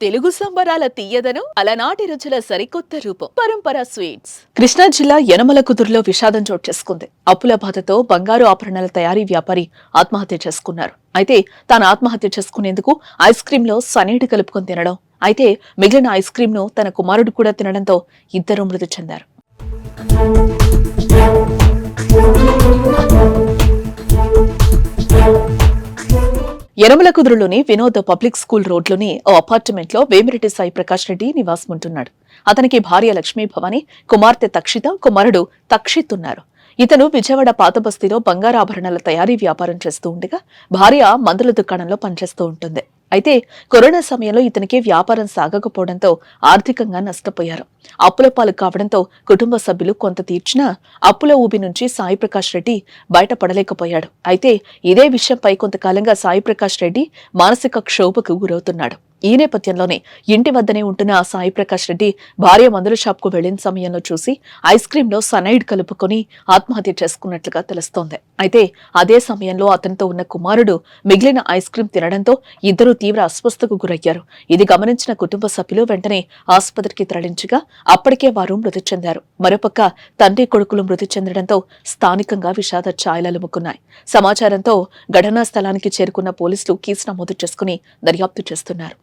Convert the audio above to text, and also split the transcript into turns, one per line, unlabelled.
తెలుగు సంబరాల తీయదను అలనాటి రుచుల సరికొత్త రూపం. పరంపర స్వీట్స్. కృష్ణా జిల్లా యనమల కుదురులో విషాదం చోటు చేసుకుంది. అప్పుల బాధతో బంగారు ఆభరణాల తయారీ వ్యాపారి ఆత్మహత్య చేసుకున్నారు. అయితే తాను ఆత్మహత్య చేసుకునేందుకు ఐస్ క్రీమ్లో సనేటి కలుపుకొని తినడం అయితే మిగిలిన ఐస్ క్రీమ్ను తన కుమారుడు కూడా తినడంతో ఇద్దరు మృతి చెందారు. యనమల కుదురులోని వినోద్ పబ్లిక్ స్కూల్ రోడ్లోని ఓ అపార్ట్మెంట్లో వేమిరెడ్డి సాయి ప్రకాష్ రెడ్డి నివాసం ఉంటున్నాడు అతనికి భార్య లక్ష్మీ భవాని కుమార్తె తక్షిత కుమారుడు తక్షిత్ ఉన్నారు. ఇతను విజయవాడ పాత బస్తీలో తయారీ వ్యాపారం చేస్తూ ఉండగా భార్య మందుల దుకాణంలో పనిచేస్తూ ఉంటుంది. అయితే కరోనా సమయంలో ఇతనికి వ్యాపారం సాగకపోవడంతో ఆర్థికంగా నష్టపోయారు. అప్పుల పాలు కావడంతో కుటుంబ సభ్యులు కొంత తీర్చినా అప్పుల ఊబి నుంచి సాయి ప్రకాష్ రెడ్డి బయటపడలేకపోయాడు. అయితే ఇదే విషయంపై కొంతకాలంగా సాయి ప్రకాష్ రెడ్డి మానసిక క్షోభకు గురవుతున్నాడు. ఈ నేపథ్యంలోనే ఇంటి వద్దనే ఉంటున్న ఆ సాయి ప్రకాష్ రెడ్డి భార్య మందుల షాప్కు వెళ్ళిన సమయంలో చూసి ఐస్ క్రీంలో సనైడ్ కలుపుకొని ఆత్మహత్య చేసుకున్నట్లుగా తెలుస్తోంది. అయితే అదే సమయంలో అతనితో ఉన్న కుమారుడు మిగిలిన ఐస్ క్రీం తినడంతో ఇద్దరు తీవ్ర అస్వస్థకు గురయ్యారు. ఇది గమనించిన కుటుంబ సభ్యులు వెంటనే ఆసుపత్రికి తరలించగా అప్పటికే వారు మృతి చెందారు. మరోపక్క తండ్రి కొడుకులు మృతి చెందడంతో స్థానికంగా విషాద ఛాయలలుముకున్నాయి సమాచారంతో ఘటనా స్థలానికి చేరుకున్న పోలీసులు కేసు నమోదు చేసుకుని దర్యాప్తు చేస్తున్నారు.